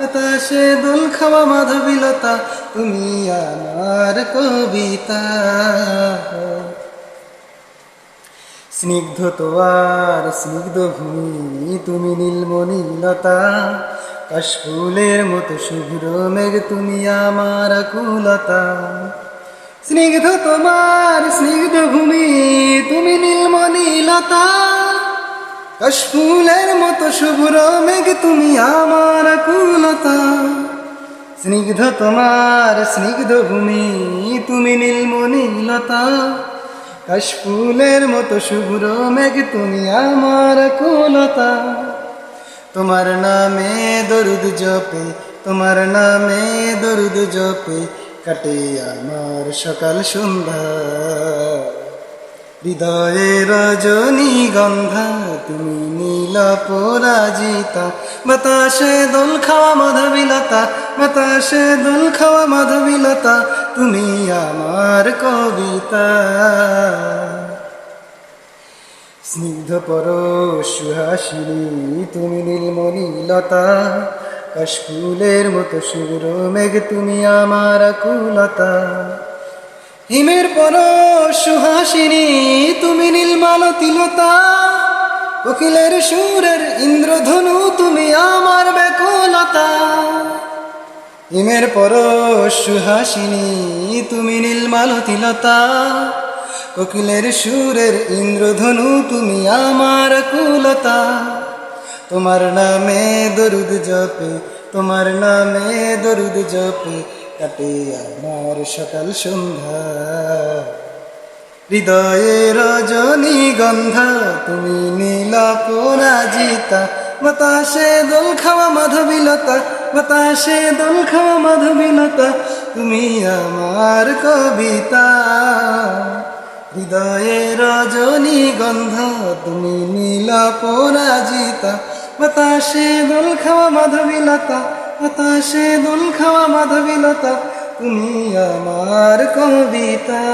বাতাসে দোল খাওয়া মাধবীলতা, তুমি আমার কবিতা। স্নিগ্ধ তোয়ার, স্নিগ্ধ ভূমি, তুমি নীলমণিলতা কাশফুলের মতো শুভ্র মেঘ, তুমি আমার কুলতা স্নিগ্ধ তোমার, স্নিগ্ধ ভূমি, তুমি নীলমণিলতা কাশফুলের মতো শুভ্র মেঘ তুমি আমার কুলতা। স্নিগ্ধ তোমার স্নিগ্ধ ভূমি তুমি নীলমণিলতা কাশফুলের মতো শুভ্র মেঘ তুমি আমার কুলতা। তোমার নামে দরুদ জপে, তোমার নামে দরুদ জপে, কাটে আমার সকাল সন্ধ্যা। হৃদয়ে রজনী গন্ধা, তুমি নীল পরাজিতা। বাতাসে দোল খাওয়া মাধবীলতা, বাতাসে দোল খাওয়া মাধবীলতা, তুমি আমার কবিতা। স্নিগ্ধ পর সুহাসিনী, তুমি নীলমণিলতা কাশফুলের মতো সুর, মেঘ, তুমি আমার কুলতা হিমের পর সুহাসিনী, তুমি নীলমালতিলতা কোকিলের সুরের ইন্দ্রধনু, তুমি আমার বেকুলতা হিমের পর সুহাসিনী, তুমি নীলমালতিলতা কোকিলের সুরের ইন্দ্রধনু, তুমি আমার কুলতা। তোমার নামে দরুদ জপে, তোমার নামে দরুদ জপে। কাটে আমার সকাল সন্ধ্যা। হৃদয়ে রজনী গন্ধা, তুমি নীলা পরাজিতা বাতাসে দোল খাওয়া মাধবীলতা, বাতাসে দোল খাওয়া মাধবীলতা, তুমি আমার কবিতা। হৃদয়ে রজনী গন্ধা, তুমি নীলা পরাজিতা বাতাসে দোল খাওয়া মাধবীলতা। বাতাসে দোল খাওয়া মাধবীলতা তুমি আমার কবিতা।